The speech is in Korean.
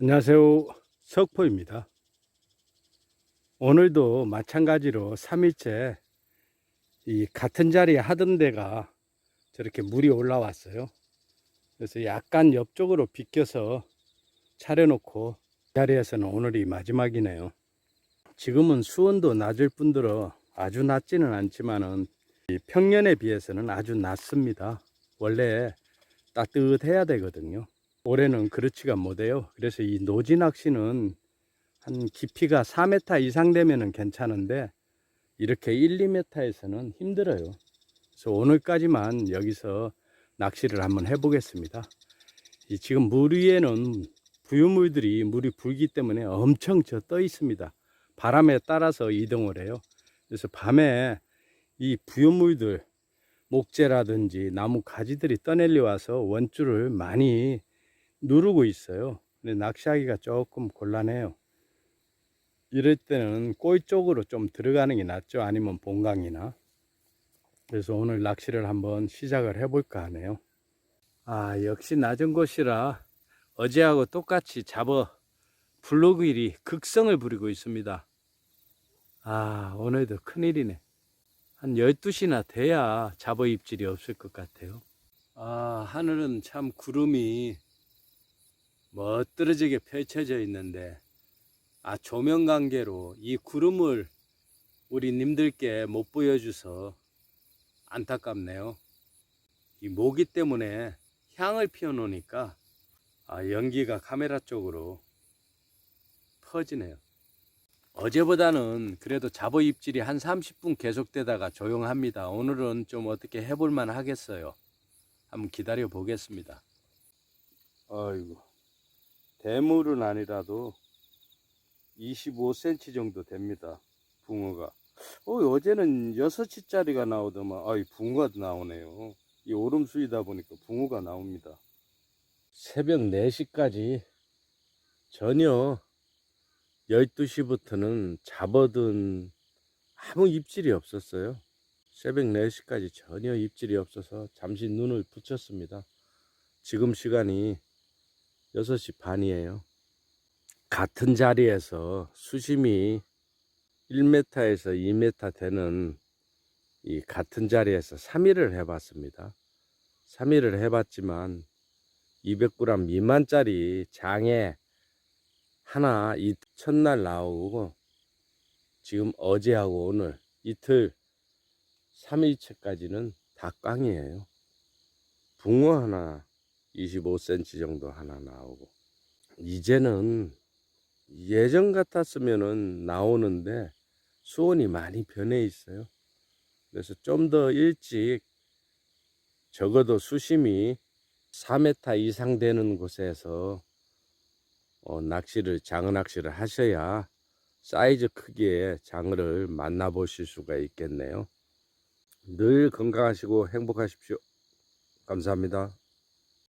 안녕하세요. 석포입니다. 오늘도 마찬가지로 3일째 이 같은 자리에 하던 데가 저렇게 물이 올라왔어요. 그래서 약간 옆쪽으로 비껴서 차려놓고 자리에서는 오늘이 마지막이네요. 지금은 수온도 낮을 뿐더러 아주 낮지는 않지만은 이 평년에 비해서는 아주 낮습니다. 원래 따뜻해야 되거든요. 올해는 그렇지가 못해요. 그래서 이 노지 낚시는 한 깊이가 4m 이상 되면은 괜찮은데 이렇게 1, 2m에서는 힘들어요. 그래서 오늘까지만 여기서 낚시를 한번 해보겠습니다. 이 지금 물 위에는 부유물들이 물이 불기 때문에 엄청 져떠 있습니다. 바람에 따라서 이동을 해요. 그래서 밤에 이 부유물들 목재라든지 나무 가지들이 떠내려 와서 원줄을 많이 누르고 있어요. 근데 낚시하기가 조금 곤란해요. 이럴 때는 꼬이 쪽으로 좀 들어가는 게 낫죠. 아니면 본강이나. 그래서 오늘 낚시를 한번 시작을 해볼까 하네요. 아, 역시 낮은 곳이라 어제하고 똑같이 잡어 블로그일이 극성을 부리고 있습니다. 아, 오늘도 큰일이네. 한 12시나 돼야 잡어 입질이 없을 것 같아요. 아, 하늘은 참 구름이 멋들어지게 펼쳐져 있는데 아 조명 관계로 이 구름을 우리 님들께 못 보여줘서 안타깝네요. 이 모기 때문에 향을 피워 놓으니까 아 연기가 카메라 쪽으로 퍼지네요. 어제보다는 그래도 잡어 입질이 한 30분 계속되다가 조용합니다. 오늘은 좀 어떻게 해볼만 하겠어요. 한번 기다려 보겠습니다. 아이고. 대물은 아니라도 25cm 정도 됩니다. 붕어가. 어, 어제는 6치짜리가 나오더만, 아이, 붕어가 나오네요. 이 오름수이다 보니까 붕어가 나옵니다. 새벽 4시까지 전혀 12시부터는 잡아든 아무 입질이 없었어요. 새벽 4시까지 전혀 입질이 없어서 잠시 눈을 붙였습니다. 지금 시간이 6시 반이에요. 같은 자리에서 수심이 1m에서 2m 되는 이 같은 자리에서 3일을 해봤습니다. 3일을 해봤지만 200g 미만짜리 장에 하나 이 첫날 나오고 지금 어제하고 오늘 이틀 3일째까지는 다 꽝이에요. 붕어 하나 25cm 정도 하나 나오고 이제는 예전 같았으면은 나오는데 수온이 많이 변해 있어요. 그래서 좀 더 일찍 적어도 수심이 4m 이상 되는 곳에서 어, 낚시를 장어 낚시를 하셔야 사이즈 크기의 장어를 만나보실 수가 있겠네요. 늘 건강하시고 행복하십시오. 감사합니다.